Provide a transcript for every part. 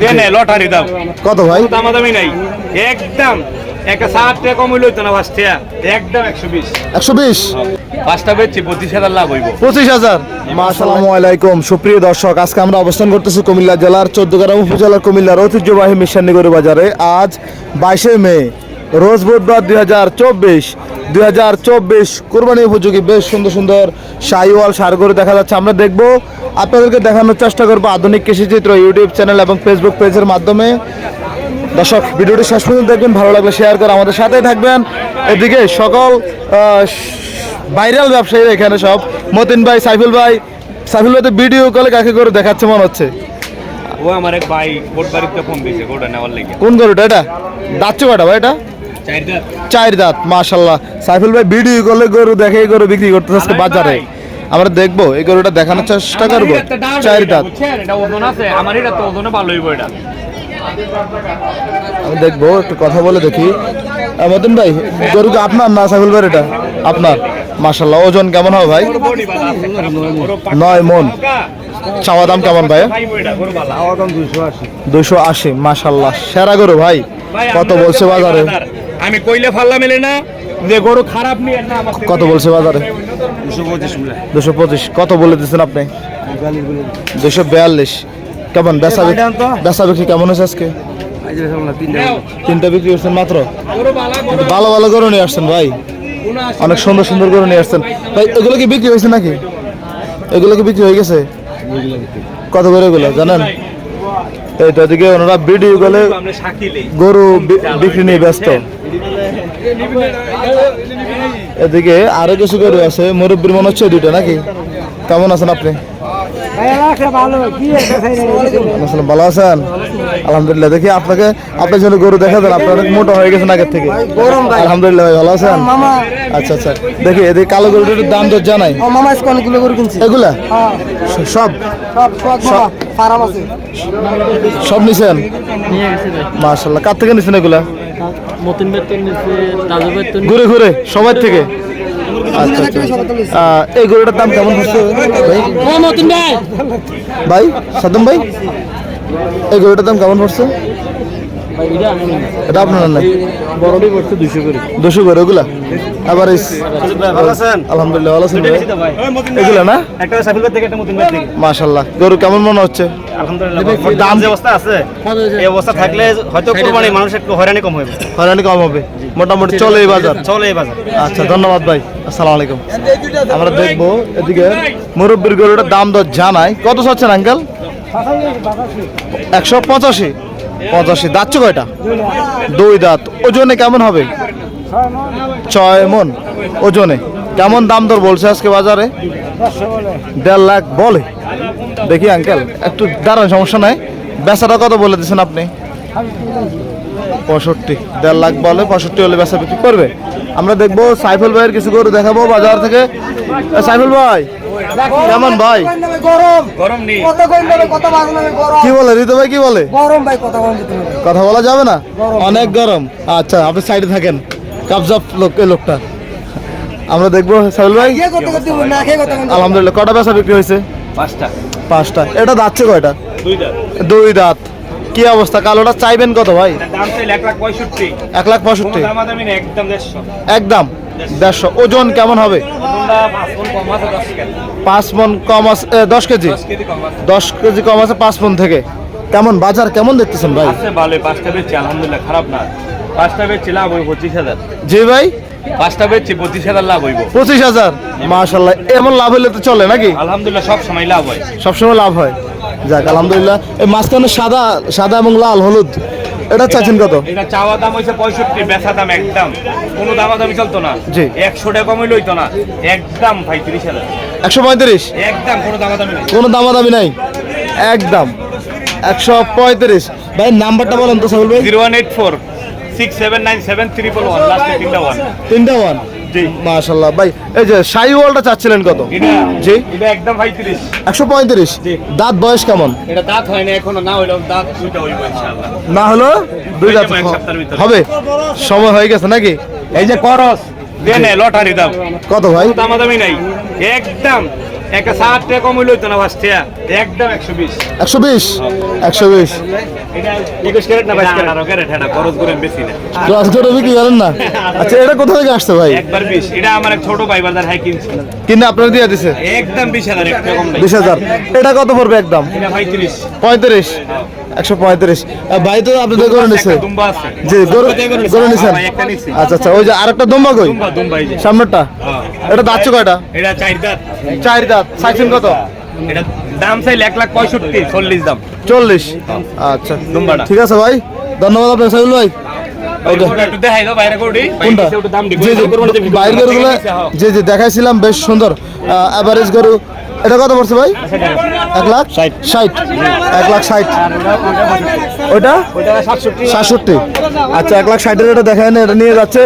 দেন lottery দাও। কত ভাই? কোনো দামাদামি নাই। একদম একটা ষাট টাকা কম হইল না একদম একশো বিশ। একশো বিশ? পাঁচটা বেচছি পঁচিশ হাজার লাভ হইব। পঁচিশ হাজার? আসসালামু আলাইকুম সুপ্রিয় দর্শক আজকে আমরা অবস্থান করতেছি কুমিল্লা জেলার চোদ্দগ্রাম উপজেলার কুমিল্লার ঐতিহ্যবাহী বাজারে। আজ বাইশে মে রোজ বুধবার দুই হাজার চব্বিশ দুই হাজার চব্বিশ কোরবানি উপযোগী বেশ সুন্দর সুন্দর শাহিওয়াল সারগরু দেখা যাচ্ছে। আমরা দেখব আপনাদেরকে দেখানোর চেষ্টা করব আধুনিক কৃষিচিত্র ইউটিউব চ্যানেল এবং ফেসবুক পেজের মাধ্যমে। দর্শক ভিডিওটি শেষ পর্যন্ত দেখবেন ভালো লাগলে শেয়ার করে আমাদের সাথেই থাকবেন। এদিকে সকল ভাইরাল ব্যবসায়ী এখানে সব। মতিন ভাই সাইফুল ভাই। সাইফুল ভাই তো ভিডিও কলে কাকে করে দেখাচ্ছে মনে হচ্ছে? ও আমার এক ভাই ফোন দিয়েছে গোটা নেওয়ার লেগে। কোন গরুটা এটা? দাচ্ছে কটা ভাই এটা? চারটা চার দাঁত মাশাল্লাহ সাইফুল ভাই ভিডিও কলে গরু দেখে গরু বিক্রি করতে আজকে বাজারে। আমরা দেখব এই গরুটা দেখানোর চেষ্টা করব। চার দাঁত আমি দেখব একটু কথা বলে দেখি। মতিন ভাই গরু কি আপনার না সাইফুল ভাই এটা? আপনার? মাশাল্লাহ ওজন কেমন হবে ভাই। নয় মন। চাওয়া দাম কেমন ভাই। দুশো আশি মাশাল্লাহ সেরা গরু ভাই। ভাই, কত বলছে বাজারে। আমি কইলে ফাল্লা মেলে না যে গরু খারাপ নিয়ে না কত বলছে বাজারে? দুশো পঁচিশ কত বলে দিচ্ছেন আপনি? দুশো বিয়াল্লিশ। কেমন? বেচা বেচা বিক্রি কেমন হয়েছে আজকে? তিনটা বিক্রি। করছেন মাত্র? ভালো, ভালো ভালো গরু নিয়ে আসছেন ভাই। অনেক সুন্দর সুন্দর গরু নিয়ে আসছেন। ভাই এগুলো কি বিক্রি হয়েছে নাকি? এগুলো কি বিক্রি হয়ে গেছে? কত করে এগুলো জানেন? এই দিকে ওনারা ভিডিও গেলে গরু বিক্রি নিয়ে ব্যস্ত। এদিকে আরও কিছু গরু আছে, মুরব্বীর মনে হচ্ছে দুটো নাকি? কেমন আছেন আপনি? আসলে ভালো আছেন? আলহামদুলিল্লাহ দেখি আপনাকে আপনার জন্য গরু দেখা দেন আপনার অনেক মোটা হয়ে গেছেন আগের থেকে। আলহামদুলিল্লাহ ভাই ভালো আছেন? আচ্ছা আচ্ছা দেখি এদিকে কালো গরুটার একটু দাম দর জানাই। ও মামা আজকে অনেকগুলো গরু কিনছি। এগুলা? হ্যাঁ, সব? সব নিছেন? মাশাল্লাহ কার থেকে নিছেন এগুলা? ঘুরে ঘুরে সবার থেকে? আচ্ছা আচ্ছা। আহ, এই গরুটার দাম কেমন হচ্ছে? ভাই। ভাই সাদ্দাম ভাই? এই গরুটার দাম কেমন পড়ছে এটা আপনার নাই বড়ডি পড়ছে দুশো করে। দুশো করে ওগুলা? আবার আলহামদুলিল্লাহ ভালো আছেন এগুলা না? একটা সাইকেল থেকে একটা মতিন থেকে। মাশাল্লাহ গরু কেমন মনে হচ্ছে? আলহামদুলিল্লাহ দাম যে অবস্থা আছে এই অবস্থা থাকলে হয়তো কোরবানি মানুষ একটু হয়রানি কম হবে। হয়রানি কম হবে। মোটামুটি চলে এই বাজার। চলে এই বাজার। আচ্ছা ধন্যবাদ ভাই। আসসালামু আলাইকুম। আমরা দেখব এদিকে মুরব্বীর গরুটার দাম দর জানাই। কত চাচ্ছেন আঙ্কেল? একশো পঁচাশি। পঁচাশি। দাঁতছ কয়টা? দুই দাঁত। ওজনে কেমন হবে? ছয় মন। ওজনে। কেমন দাম দর বলছে আজকে বাজারে? দেড় লাখ বলে। দেখি আঙ্কেল একটু দাঁড়ান, সমস্যা নাই। বেচাটা কত বলে দিচ্ছেন আপনি? পঁয়ষট্টি। দেড় লাখ বলে, পঁয়ষট্টি হলে বেচা বিক্রি করবে। আমরা দেখব সাইফুল ভাইয়ের কিছু গরু দেখাবো বাজার থেকে। সাইফুল ভাই! কেমন ভাই। গরম। গরম নেই। কত কইন নেবে? কত বাজ নেবে? গরম। কি বলে ঋতু ভাই কি বলে? গরম ভাই দিতে কথা বলা যাবে না? অনেক গরম। আচ্ছা আপনি সাইডে থাকেন। কাবজাব লোক এই লোকটা। আমরা দেখব সাইফুল ভাই। আলহামদুলিল্লাহ কটা বেচা বিক্রি হয়েছে? পাঁচটা। পাঁচটা। এটা দাচ্ছে কয়টা? দুই দাঁত। কি অবস্থা? কালোটা চাইবেন কত ভাই? এক লাখ পঁয়ষট্টি। একদম। দেড়শো। ওজন কেমন হবে? পাঁচ গুণ কম আছে দশ কেজি। মন কম আছে দশ কেজি? দশ কেজি কম আছে। পাঁচ মন থেকে। কেমন বাজার কেমন দেখতেছেন ভাই? ভালোই পাঁচটা বেচছি আলহামদুলিল্লাহ খারাপ না। পাঁচটা বেচছি লাভ হইব পঁচিশ হাজার। জি ভাই? পাঁচটা বেচছি পঁচিশ হাজার লাভ হইব। পঁচিশ হাজার? মাশাল্লাহ এমন লাভ হইলে তো চলে নাকি? আলহামদুলিল্লাহ সব সময় লাভ হয়। সবসময় লাভ হয়। যাক আলহামদুলিল্লাহ এই মাঝখানে সাদা সাদা এবং লাল হলুদ। এটা চাচ্ছেন কত? এটা চাওয়া দাম হইছে পঁয়ষট্টি বেচা দাম একদম। কোনো দামাদামি চলতো না। জি। একশো টাকা কমই লইতো না। একদম পঁয়ত্রিশ হাজার। একশো পঁয়ত্রিশ? একদম কোনো দামাদামি নেই। কোনো দামাদামি নাই? একদম। একশো পঁয়ত্রিশ। ভাই নাম্বারটা বলেন তো সাহুল ভাই। Zero one eight four six seven nine seven triple one লাস্টে তিনটা ওয়ান তিনটা ওয়ান জি। মাশাল্লাহ ভাই এই যে সাই ওয়ালটা চাচ্ছিলেন কত? জি। এটা একদম পঁয়ত্রিশ। একশো পঁয়ত্রিশ? জি। দাঁত বয়স কেমন? এটা দাঁত হয় না এখনও না হইলেও দাঁত দুইটা হইব ইনশাআল্লাহ। না হলো দুই দাঁত। হবে। সময় হয়ে গেছে নাকি? এই যে করস। দেনে লটারি দাম কত ভাই? দামাদামি নাই। একদম একটা ষাট টাকা কম লইতো না একদম একশো বিশ। একশো বিশ? একশো বিশ? একুশ ক্যারেট না বাইশ ক্যারেট? আঠারো ক্যারেট হ্যাঁ খরচ করে বেশি না। করে বিক্রি করেন না? আচ্ছা এটা কোথা থেকে আসছে ভাই? একবার বিশ। এটা আমার এক ছোট ভাই বাজার হ্যাঁ কিনছে। কিনে আপনারা দিয়ে দিছে? একদম বিশ হাজার একটা কম নাই। বিশ হাজার। এটা কত পড়বে একদম? পঁয়ত্রিশ। পঁয়ত্রিশ। একশো পঁয়ত্রিশ। ভাই তো আপনাদের নিছে একটা জি গরু গরু একটা নিছি। আচ্ছা আচ্ছা ওই যে আরেকটা দম্বা কই? সামনেরটা। হ্যাঁ। এটা দাঁতছো কয়টা এটা? চার দাঁত। চার দাঁত। সাইছেন কত? এটা দাম চাইলে এক লাখ পঁয়ষট্টি চল্লিশ দাম। চল্লিশ। আচ্ছা। দুম্বাটা। ঠিক আছে ভাই ধন্যবাদ আপনার সাইবুল ভাই। বাইরের গরুগুলো জি জি দেখাইছিলাম বেশ সুন্দর। অ্যাভারেজ গরু এটা কত পড়ছে ভাই? এক লাখ? ষাট। এক লাখ ষাট। ওইটা সাতষট্টি। আচ্ছা এক লাখ ষাটের এটা দেখায় না এটা নিয়ে যাচ্ছে।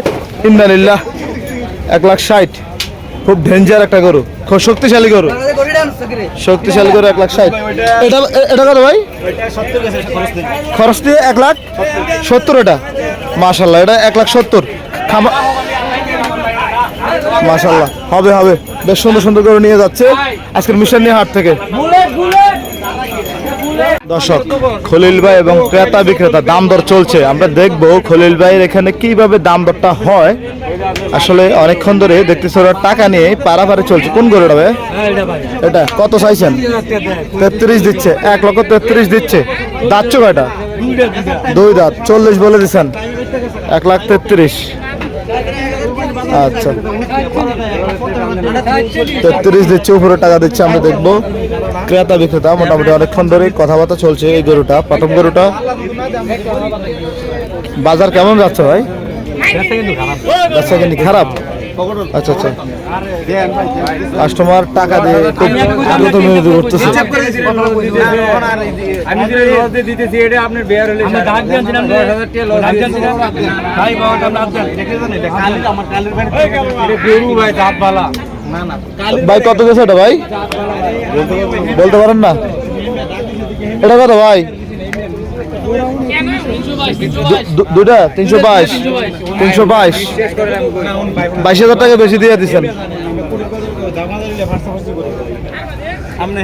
ইন্দানিল্লাহ। এক লাখ ষাট। খুব ডেঞ্জার একটা গরু। খুব শক্তিশালী গরু। শক্তিশালী গরু এক লাখ ষাট। এটা এটা কত ভাই? খরচ দিয়ে এক লাখ সত্তর এটা। মাশাল্লাহ এটা এক লাখ সত্তর। খামা মাশাল্লাহ হবে হবে। বেশ সুন্দর সুন্দর করে নিয়ে যাচ্ছে। আজকের মিশন নিয়ে হাট থেকে। দর্শক, খলিল ভাই এবং ক্রেতা বিক্রেতা, দাম দর চলছে। আমরা দেখব খলিল ভাইয়ের এখানে কীভাবে দাম দরটা হয়। আসলে অনেকক্ষণ ধরে দেখতেছি ওরা টাকা নিয়ে পারাপারে চলছে। কোন গরুটা ভাই? এটা কত চাইছেন? তেত্রিশ দিচ্ছে। এক লক্ষ তেত্রিশ দিচ্ছে। দাঁতছ কয়টা? দুই দাঁত। চল্লিশ বলে দিচ্ছেন। এক লাখ তেত্রিশ। আচ্ছা। তেত্রিশ দিচ্ছে উপরে টাকা দিচ্ছে আমরা দেখব। ক্রেতা বিক্রেতা মোটামুটি অনেকক্ষণ ধরে কথাবার্তা চলছে এই গরুটা প্রথম গরুটা। বাজার কেমন যাচ্ছে ভাই? খারাপ? আচ্ছা আচ্ছা। কাস্টমার টাকা দিয়ে খুব দ্রুত বিরোধী করতেছে। আমি যে দিতেছি এটা আপনার বেয়ার হলে আমরা দাগ দিয়েছিলাম দশ হাজার টাকা লস দিয়েছিলাম ভাই বাবা আমরা আপনার দেখেছেন এটা কালি আমার কালির বাড়ি। এটা গরু ভাই ভাই কত গেছে এটা ভাই? বলতে পারেন না। এটা কত ভাই? দুটা তিনশো বাইশ। তিনশো বাইশ? বাইশ। হাজার টাকা বেশি দিয়ে দিচ্ছেন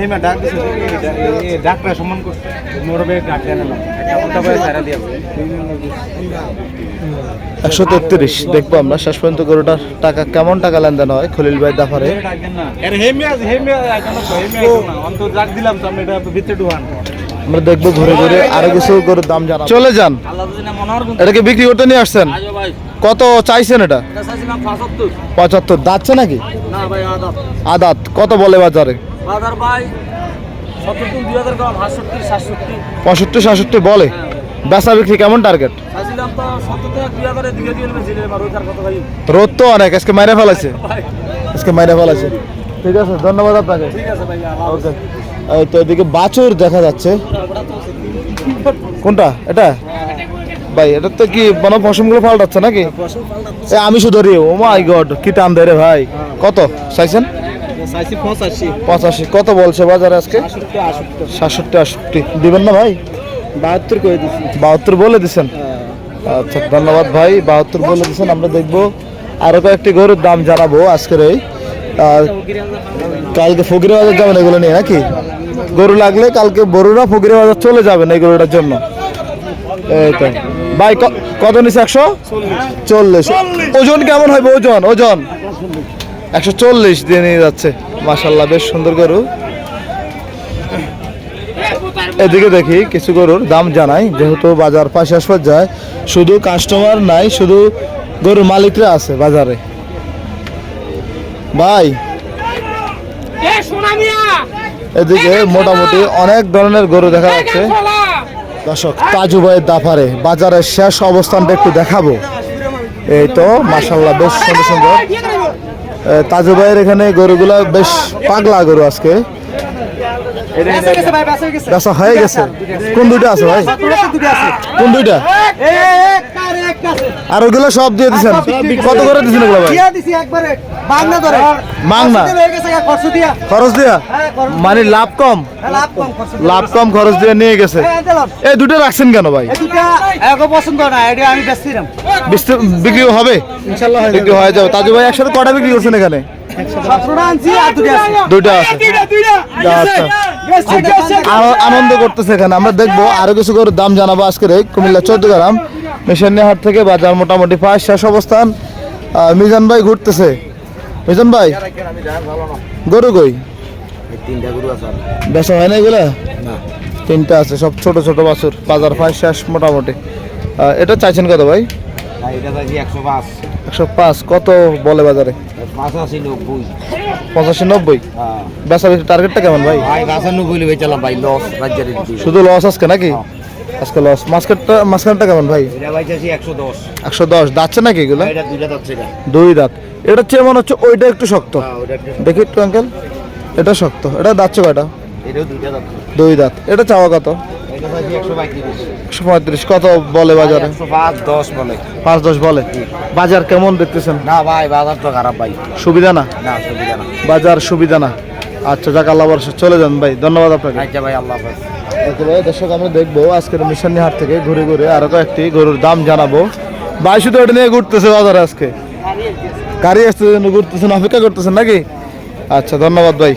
হেমা ডাক সম্মান মোরবে ডাক একশো তেত্রিশ দেখব আমরা। শেষ পর্যন্ত গরুটার টাকা কেমন টাকা লেনদেন হয় খলিল ভাই দাফারে? হেমে হেমে অন্তর ডাক দিলাম তো আপনি এটা ভিতরে ঢুকান। আমরা দেখব ঘুরে ঘুরে আরও কিছু গরুর দাম জানা চলে যান। এটাকে বিক্রি করতে নিয়ে আসছেন? কত চাইছেন এটা? এটা চাইছিলাম 75 পঁচাত্তর। দাচ্ছে নাকি? না ভাই আদাব আদাত। কত বলে বাজারে? বাজার ভাই 70 দুই হাজার গ্রাম 68 67 পঁয়ষট্টি সাতষট্টি বলে। বেচা বিক্রি কেমন টার্গেট চাইছিলাম তো 70 টাকা দুই হাজারে দিকে দিয়ে বেশি রে মারো তার কত ভাই? রোদ তো অনেক আজকে মাইরে ফেলাছে আজকে মাইরে ফেলাছে ঠিক আছে ধন্যবাদ আপনাকে। ঠিক আছে ভাই ওকে এই তো এদিকে বাছুর দেখা যাচ্ছে। কোনটা? এটা? ভাই এটা তো কি মানে পশমগুলো পাল্টাচ্ছে নাকি? আমি শুধু রে ও মাই গড কি টান দেয় রে ভাই। কত? চাইছেন? চাইছি 85 পঁচাশি। কত বলছে বাজারে আজকে? সাতষট্টি আটষট্টি। দিবেন না ভাই? 72 কই দিছি। বাহাত্তর বলে দিছেন? আচ্ছা ধন্যবাদ ভাই। বাহাত্তর বলে দিছেন আমরা দেখব। আরও কয়েকটি গরুর দাম জানাব আজকের এই আর কালকে ফকিরে বাজার যাবেন এগুলো নিয়ে নাকি? গরু লাগলে কালকে বড়ুরা ফকিরে বাজার চলে যাবেন এই গরুটার জন্য। এই তো। ভাই কত নিচ্ছে একশো? চল্লিশ। ওজন কেমন হবে ওজন ওজন। একশো চল্লিশ দিয়ে নিয়ে যাচ্ছে। মাসাল্লাহ বেশ সুন্দর গরু। এদিকে দেখি কিছু গরুর দাম জানাই। যেহেতু বাজার পাশে আসবার যায়, শুধু কাস্টমার নাই, শুধু গরুর মালিকরা আছে বাজারে। ভাই এদিকে মোটামুটি অনেক ধরনের গরু দেখা যাচ্ছে দর্শক তাজু ভাইয়ের দাফারে বাজারের শেষ অবস্থানটা একটু দেখাবো এই তো মাসাল্লাহ বেশ সুন্দর সুন্দর তাজু ভাইয়ের এখানে গরুগুলা বেশ পাগলা গরু আজকে বেচা হয়ে গেছে কোন দুইটা আছে ভাই কোন দুইটা আর ওগুলো সব দিয়ে দিচ্ছেন কত করে দিচ্ছেন ওগুলো ভাই মাংনা খরচ দিয়া মানে লাভ কম? লাভ কম খরচ দিয়ে। নিয়ে গেছে। এই দুটো রাখছেন কেন ভাই? পছন্দ না এটা আমি বেচছিলাম বিক্রি হবে? বিক্রি হয়ে যাবে। তাজু ভাই একসাথে কটা বিক্রি করছেন এখানে? সতেরোটা আনছি আর দুটো আছে। দুইটা আছে। আচ্ছা। আনন্দ করতেছে এখানে। আমরা দেখব আরও কিছু করে দাম জানাব আজকের এই কুমিল্লা চোদ্দ গ্রাম। মিশনের হাট থেকে বাজার মোটামুটি পাঁচ শেষ অবস্থান। মিজান ভাই ঘুরতেছে। মিজান ভাই? গরু কই? বেচা হয় না এগুলা? তিনটা আছে সব ছোট ছোট বাছুর বাজার পাঁচ শেষ মোটামুটি। এটা চাইছেন কত ভাই? একশো পাঁচ। কত বলে বাজারে? পঁচাশি নব্বই। বেচা বিক্রি টার্গেটটা কেমন ভাই? লস শুধু লস আজকে নাকি? আজকে লস মাঝখানটা মাঝখানটা কেমন ভাই? একশো দশ। একশো দশ। দাচ্ছে নাকি এগুলো? এটা দুইটা যাচ্ছে দুই দাঁত। এটা চেয়ে মনে হচ্ছে ওইটা একটু শক্ত। হ্যাঁ, দেখি একটু আঙ্কেল এটা শক্ত। এটা দাচ্ছে কয়টা? দুই দাঁত। এটা চাওয়া কত? একশো পঁয়ত্রিশ। কত বলে বাজারে? পাঁচ দশ বলে। পাঁচ দশ বলে। বাজার কেমন দেখতেছেন? না ভাই বাজার তো খারাপ ভাই। সুবিধা না? না সুবিধা না। বাজার সুবিধা না। আচ্ছা যাক আল্লাহ বর্ষে চলে যান ভাই। ধন্যবাদ আপনাকে। আচ্ছা আল্লাহ ভাই দর্শক আমরা দেখব আজকের মিশন হাট থেকে ঘুরে ঘুরে আরও কয়েকটি গরুর দাম জানাব। ভাই শুধু এটা নিয়ে ঘুরতেছে বাজারে আজকে। গাড়ি আসতেছেন ঘুরতেছেন অপেক্ষা করতেছেন নাকি? আচ্ছা ধন্যবাদ ভাই।